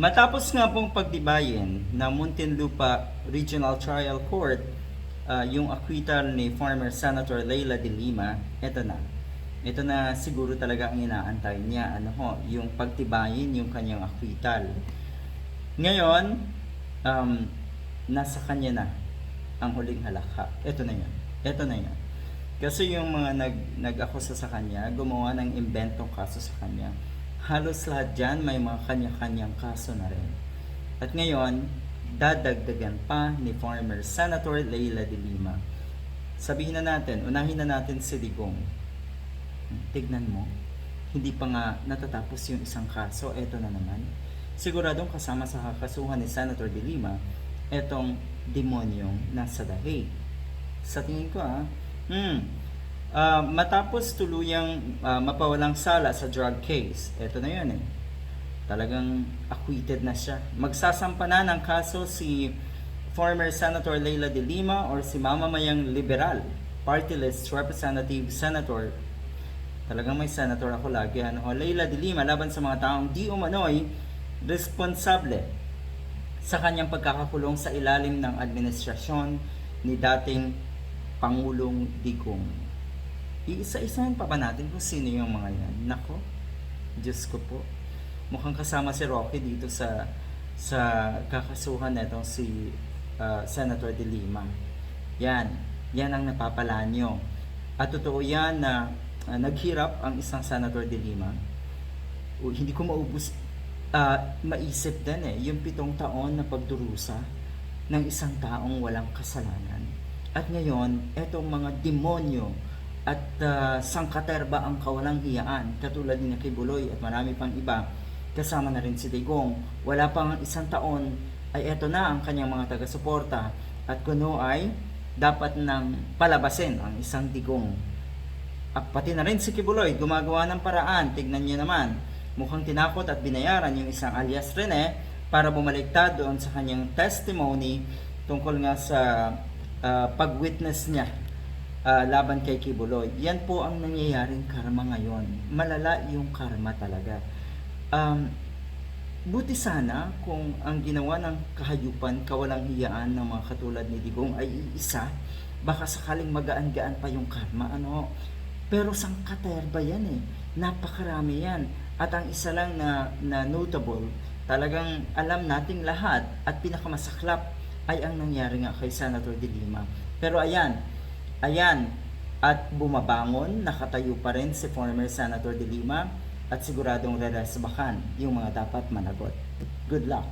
Matapos nga pong pagdibayin ng Muntinlupa Regional Trial Court ah, yung acquittal ni former Senator Leila de Lima, eto na. Ito na siguro talaga ang inaantay niya, ano ho, yung pagtibayin yung kanyang acquittal. Ngayon, um, nasa kanya na ang huling halakha. Ito na yun. Ito na yun. Kasi yung mga nag, nag-akusa sa kanya, gumawa ng inventong kaso sa kanya. Halos lahat dyan may mga kanya-kanyang kaso na rin. At ngayon, dadagdagan pa ni former Senator Leila de Lima. Sabihin na natin, unahin na natin si Digong. Tignan mo, hindi pa nga natatapos yung isang kaso, eto na naman. Siguradong kasama sa kakasuhan ni Senator de Lima, etong demonyong nasa dahi. Sa tingin ko ah, hmm, ah, matapos tuluyang ah, mapawalang sala sa drug case, eto na yun eh. Talagang acquitted na siya. Magsasampa na ng kaso si former Senator Leila de Lima or si mamamayang liberal, party list representative senator Talagang may senator ako lagi. Ano, ho, Leila de Lima laban sa mga taong di umano'y responsable sa kanyang pagkakakulong sa ilalim ng administrasyon ni dating Pangulong Digong. Iisa-isahin pa ba natin kung sino yung mga yan? Nako, Diyos ko po. Mukhang kasama si Rocky dito sa sa kakasuhan nito si uh, Senator de Lima. Yan, yan ang napapala nyo. At totoo yan na uh, naghirap ang isang Senator de Lima. O, hindi ko maubos, uh, maisip din eh, yung pitong taon na pagdurusa ng isang taong walang kasalanan. At ngayon, etong mga demonyo at uh, sangkaterba ang kawalang hiyaan, katulad ni Kibuloy at marami pang iba, kasama na rin si Digong. Wala pang isang taon, ay eto na ang kanyang mga taga-suporta at kuno ay dapat nang palabasin ang isang digong at pati na rin si Kibuloy, gumagawa ng paraan. Tignan niyo naman, mukhang tinakot at binayaran yung isang alias Rene para bumaliktad doon sa kanyang testimony tungkol nga sa ah, pag-witness niya ah, laban kay Kibuloy. Yan po ang nangyayaring karma ngayon. Malala yung karma talaga. Um, buti sana kung ang ginawa ng kahayupan, kawalang hiyaan ng mga katulad ni Digong ay isa, baka sakaling magaan-gaan pa yung karma. Ano? Pero sangkaterba yan eh. Napakarami yan. At ang isa lang na, na notable, talagang alam nating lahat at pinakamasaklap ay ang nangyari nga kay Senator De Lima. Pero ayan, ayan, at bumabangon, nakatayo pa rin si former Senator De Lima at siguradong reresbakan yung mga dapat managot. Good luck!